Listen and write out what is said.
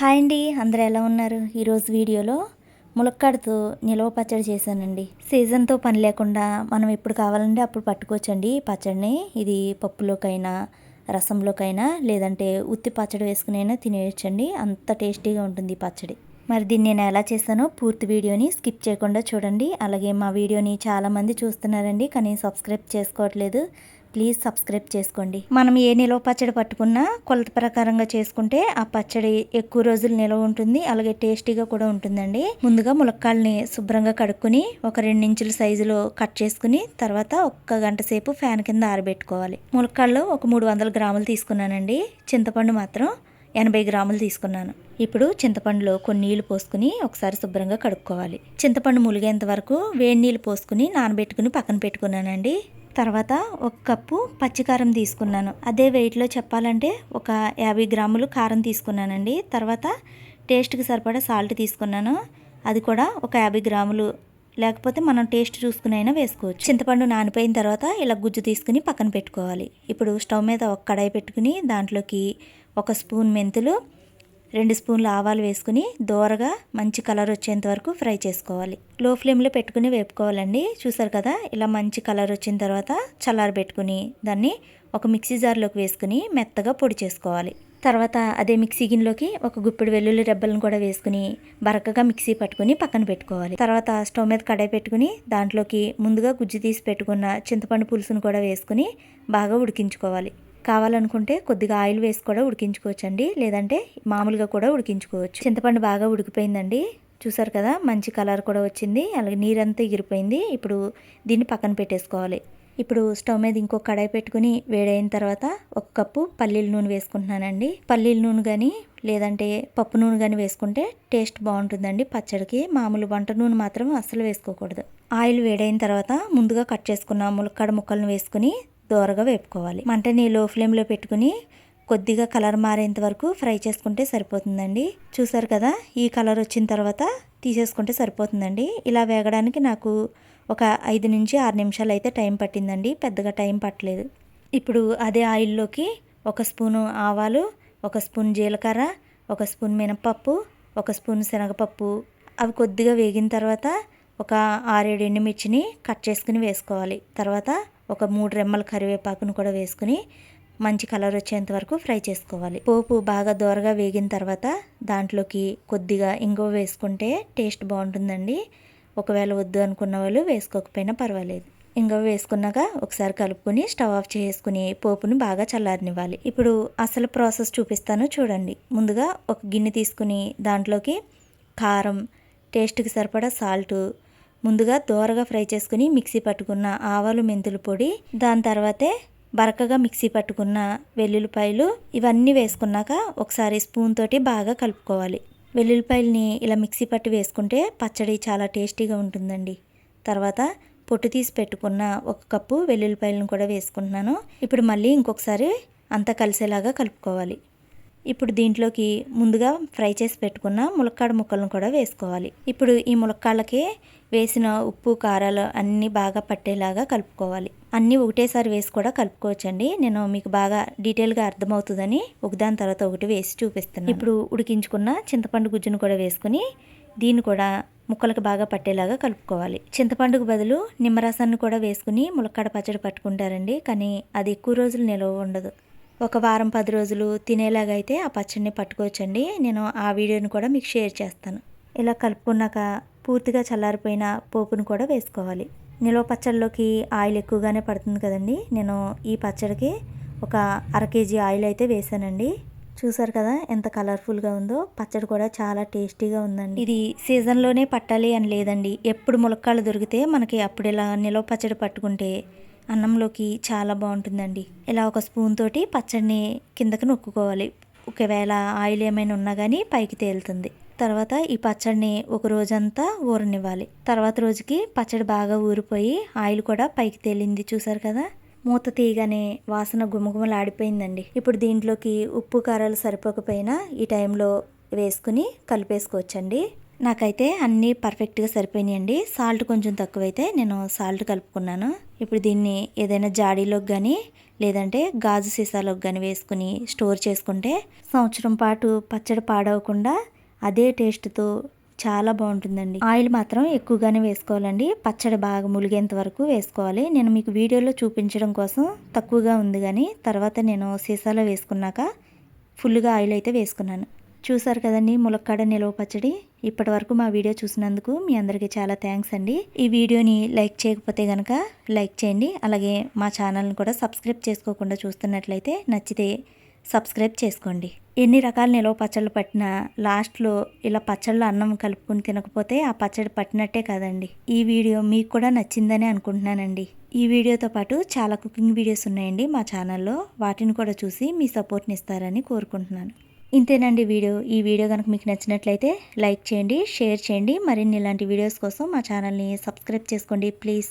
Hi అండి అందరూ ఎలా ఉన్నారు? ఈరోజు వీడియోలో ములక్కాడతో నిలవ పచ్చడి చేశానండి. సీజన్తో పని లేకుండా మనం ఎప్పుడు కావాలంటే అప్పుడు పట్టుకోవచ్చండి. పచ్చడిని ఇది పప్పులోకైనా రసంలోకైనా లేదంటే ఉత్తి పచ్చడి వేసుకునైనా తినేయచ్చండి. అంత టేస్టీగా ఉంటుంది ఈ పచ్చడి. మరి దీన్ని నేను ఎలా చేశానో పూర్తి వీడియోని స్కిప్ చేయకుండా చూడండి. అలాగే మా వీడియోని చాలామంది చూస్తున్నారండి కానీ సబ్స్క్రైబ్ చేసుకోవట్లేదు. ప్లీజ్ సబ్స్క్రైబ్ చేసుకోండి. మనం ఏ నిలవ పచ్చడి పట్టుకున్నా కొలత ప్రకారంగా చేసుకుంటే ఆ పచ్చడి ఎక్కువ రోజులు నిలవ ఉంటుంది అలాగే టేస్టీగా కూడా ఉంటుందండి. ముందుగా ములక్కాళ్ళని శుభ్రంగా కడుక్కుని ఒక రెండు ఇంచుల సైజులో కట్ చేసుకుని తర్వాత ఒక్క గంట సేపు ఫ్యాన్ కింద ఆరబెట్టుకోవాలి. ములక్కాళ్ళు ఒక మూడు వందల గ్రాములు తీసుకున్నానండి. చింతపండు మాత్రం ఎనభై గ్రాములు తీసుకున్నాను. ఇప్పుడు చింతపండులో కొన్ని నీళ్ళు పోసుకుని ఒకసారి శుభ్రంగా కడుక్కోవాలి. చింతపండు ములిగేంత వరకు వేడి నీళ్ళు పోసుకుని నానబెట్టుకుని పక్కన పెట్టుకున్నానండి. తర్వాత ఒక కప్పు పచ్చికారం తీసుకున్నాను. అదే వెయిట్లో చెప్పాలంటే ఒక యాభై గ్రాములు కారం తీసుకున్నానండి. తర్వాత టేస్ట్కి సరిపడా సాల్ట్ తీసుకున్నాను. అది కూడా ఒక యాభై గ్రాములు. లేకపోతే మనం టేస్ట్ చూసుకుని అయినా వేసుకోవచ్చు. చింతపండు నానిపోయిన తర్వాత ఇలా గుజ్జు తీసుకుని పక్కన పెట్టుకోవాలి. ఇప్పుడు స్టవ్ మీద ఒక కడాయి పెట్టుకుని దాంట్లోకి ఒక స్పూన్ మెంతులు రెండు స్పూన్లు ఆవాలు వేసుకుని దోరగా మంచి కలర్ వచ్చేంత వరకు ఫ్రై చేసుకోవాలి. లో ఫ్లేమ్లో పెట్టుకుని వేపుకోవాలండి. చూసారు కదా ఇలా మంచి కలర్ వచ్చిన తర్వాత చల్లారి పెట్టుకుని దాన్ని ఒక మిక్సీ జార్లోకి వేసుకుని మెత్తగా పొడి చేసుకోవాలి. తర్వాత అదే మిక్సీ గిన్నెలోకి ఒక గుప్పిడి వెల్లుల్లి రెబ్బలను కూడా వేసుకుని బరకగా మిక్సీ పట్టుకుని పక్కన పెట్టుకోవాలి. తర్వాత స్టవ్ మీద కడాయి పెట్టుకుని దాంట్లోకి ముందుగా గుజ్జు తీసి పెట్టుకున్న చింతపండు పులుసును కూడా వేసుకుని బాగా ఉడికించుకోవాలి. కావాలనుకుంటే కొద్దిగా ఆయిల్ వేసి కూడా ఉడికించుకోవచ్చండి. లేదంటే మామూలుగా కూడా ఉడికించుకోవచ్చు. చింతపండు బాగా ఉడికిపోయిందండి. చూసారు కదా మంచి కలర్ కూడా వచ్చింది. అలాగే నీరంతా ఎగిరిపోయింది ఇప్పుడు దీన్ని పక్కన పెట్టేసుకోవాలి. ఇప్పుడు స్టవ్ మీద ఇంకో కడాయి పెట్టుకుని వేడైన తర్వాత ఒక కప్పు పల్లీల నూనె వేసుకుంటున్నానండి. పల్లీల నూనె కానీ లేదంటే పప్పు నూనె కానీ వేసుకుంటే టేస్ట్ బాగుంటుందండి పచ్చడికి. మామూలు వంట నూనె మాత్రం అస్సలు వేసుకోకూడదు. ఆయిల్ వేడైన తర్వాత ముందుగా కట్ చేసుకున్న ములక్కాడ ముక్కలను వేసుకుని దోరగా వేపుకోవాలి. మంటని లో ఫ్లేమ్లో పెట్టుకుని కొద్దిగా కలర్ మారేంత వరకు ఫ్రై చేసుకుంటే సరిపోతుందండి. చూసారు కదా ఈ కలర్ వచ్చిన తర్వాత తీసేసుకుంటే సరిపోతుందండి. ఇలా వేగడానికి నాకు ఒక ఐదు నుంచి ఆరు నిమిషాలు అయితే టైం పట్టిందండి. పెద్దగా టైం పట్టలేదు. ఇప్పుడు అదే ఆయిల్లోకి ఒక స్పూను ఆవాలు ఒక స్పూన్ జీలకర్ర ఒక స్పూన్ మినపప్పు ఒక స్పూన్ శనగపప్పు. అవి కొద్దిగా వేగిన తర్వాత ఒక ఆరేడు ఎండుమిర్చిని కట్ చేసుకుని వేసుకోవాలి. తర్వాత ఒక మూడు రెమ్మల కరివేపాకును కూడా వేసుకుని మంచి కలర్ వచ్చేంత వరకు ఫ్రై చేసుకోవాలి. పోపు బాగా దోరగా వేగిన తర్వాత దాంట్లోకి కొద్దిగా ఇంగువ వేసుకుంటే టేస్ట్ బాగుంటుందండి. ఒకవేళ వద్దు అనుకున్న వాళ్ళు వేసుకోకపోయినా పర్వాలేదు. ఇంగువ వేసుకున్నాక ఒకసారి కలుపుకొని స్టవ్ ఆఫ్ చేసుకుని పోపును బాగా చల్లారనివ్వాలి. ఇప్పుడు అసలు ప్రాసెస్ చూపిస్తాను చూడండి. ముందుగా ఒక గిన్నె తీసుకుని దాంట్లోకి కారం టేస్ట్కి సరిపడా సాల్టు ముందుగా దోరగా ఫ్రై చేసుకుని మిక్సీ పట్టుకున్న ఆవాలు మెంతుల పొడి దాని తర్వాతే బరకగా మిక్సీ పట్టుకున్న వెల్లుల్లిపాయలు ఇవన్నీ వేసుకున్నాక ఒకసారి స్పూన్ తోటి బాగా కలుపుకోవాలి. వెల్లుల్లిపాయలని ఇలా మిక్సీ పట్టి వేసుకుంటే పచ్చడి చాలా టేస్టీగా ఉంటుందండి. తర్వాత పొట్టు తీసి పెట్టుకున్న ఒక కప్పు వెల్లుల్లిపాయలను కూడా వేసుకుంటున్నాను. ఇప్పుడు మళ్ళీ ఇంకొకసారి అంతా కలిసేలాగా కలుపుకోవాలి. ఇప్పుడు దీంట్లోకి ముందుగా ఫ్రై చేసి పెట్టుకున్న ములక్కాడ ముక్కలను కూడా వేసుకోవాలి. ఇప్పుడు ఈ ములక్కాళ్ళకి వేసిన ఉప్పు కారాలు అన్నీ బాగా పట్టేలాగా కలుపుకోవాలి. అన్నీ ఒకటేసారి వేసి కూడా కలుపుకోవచ్చండి. నేను మీకు బాగా డీటెయిల్గా అర్థమవుతుందని ఒకదాని తర్వాత ఒకటి వేసి చూపిస్తున్నాను. ఇప్పుడు ఉడికించుకున్న చింతపండు గుజ్జును కూడా వేసుకుని దీన్ని కూడా ముక్కలకు బాగా పట్టేలాగా కలుపుకోవాలి. చింతపండుకు బదులు నిమ్మరసాన్ని కూడా వేసుకుని ములక్కాడ పచ్చడి పట్టుకుంటారండి. కానీ అది ఎక్కువ రోజులు నిలవ ఉండదు. ఒక వారం పది రోజులు తినేలాగా అయితే ఆ పచ్చడిని పట్టుకోవచ్చండి. నేను ఆ వీడియోని కూడా మీకు షేర్ చేస్తాను. ఇలా కలుపుకున్నాక పూర్తిగా చల్లారిపోయిన పోపును కూడా వేసుకోవాలి. నిల్వ పచ్చళ్ళలోకి ఆయిల్ ఎక్కువగానే పడుతుంది కదండి. నేను ఈ పచ్చడికి ఒక అర కేజీ ఆయిల్ అయితే వేసానండి. చూసారు కదా ఎంత కలర్ఫుల్గా ఉందో. పచ్చడి కూడా చాలా టేస్టీగా ఉందండి. ఇది సీజన్లోనే పట్టాలి అని లేదండి. ఎప్పుడు ములక్కాళ్ళు దొరికితే మనకి అప్పుడు ఇలా నిల్వ పచ్చడి పట్టుకుంటే అన్నంలోకి చాలా బాగుంటుందండి. ఇలా ఒక స్పూన్ తోటి పచ్చడిని కిందకి నొక్కుకోవాలి. ఒకవేళ ఆయిల్ ఏమైనా ఉన్నా కానీ పైకి తేలుతుంది. తర్వాత ఈ పచ్చడిని ఒక రోజంతా ఊరనివ్వాలి. తర్వాత రోజుకి పచ్చడి బాగా ఊరిపోయి ఆయిల్ కూడా పైకి తేలింది చూసారు కదా? మూత తీయగానే వాసన గుమగుమలాడిపోయిందండి. ఇప్పుడు దీంట్లోకి ఉప్పు కారాలు సరిపోకపోయినా ఈ టైంలో వేసుకుని కలిపేసుకోవచ్చండి. నాకైతే అన్నీ పర్ఫెక్ట్గా సరిపోయినాయండి. సాల్ట్ కొంచెం తక్కువైతే నేను సాల్ట్ కలుపుకున్నాను. ఇప్పుడు దీన్ని ఏదైనా జాడీలోకి కానీ లేదంటే గాజు సీసాలోకి కానీ వేసుకుని స్టోర్ చేసుకుంటే సంవత్సరం పాటు పచ్చడి పాడవకుండా అదే టేస్ట్తో చాలా బాగుంటుందండి. ఆయిల్ మాత్రం ఎక్కువగానే వేసుకోవాలండి. పచ్చడి బాగా ములిగేంత వరకు వేసుకోవాలి. నేను మీకు వీడియోలో చూపించడం కోసం తక్కువగా ఉంది కానీ తర్వాత నేను సీసాలో వేసుకున్నాక ఫుల్గా ఆయిల్ అయితే వేసుకున్నాను. చూసారు కదండి ములక్కాడ నిలవ పచ్చడి? ఇప్పటి వరకు మా వీడియో చూసినందుకు మీ అందరికీ చాలా థ్యాంక్స్ అండి. ఈ వీడియోని లైక్ చేయకపోతే కనుక లైక్ చేయండి. అలాగే మా ఛానల్ని కూడా సబ్స్క్రైబ్ చేసుకోకుండా చూస్తున్నట్లయితే నచ్చితే సబ్స్క్రైబ్ చేసుకోండి. ఎన్ని రకాల నిలవ పచ్చళ్ళు పట్టినా లాస్ట్లో ఇలా పచ్చళ్ళు అన్నం కలుపుకొని తినకపోతే ఆ పచ్చడి పట్టినట్టే కదండి. ఈ వీడియో మీకు కూడా నచ్చిందని అనుకుంటున్నానండి. ఈ వీడియోతో పాటు చాలా కుకింగ్ వీడియోస్ ఉన్నాయండి మా ఛానల్లో. వాటిని కూడా చూసి మీ సపోర్ట్ని ఇస్తారని కోరుకుంటున్నాను. ఇంతేనండి వీడియో. ఈ వీడియో కనుక మీకు నచ్చినట్లయితే లైక్ చేయండి షేర్ చేయండి. మరిన్ని ఇలాంటి వీడియోస్ కోసం మా ఛానల్ని సబ్స్క్రైబ్ చేసుకోండి. ప్లీజ్.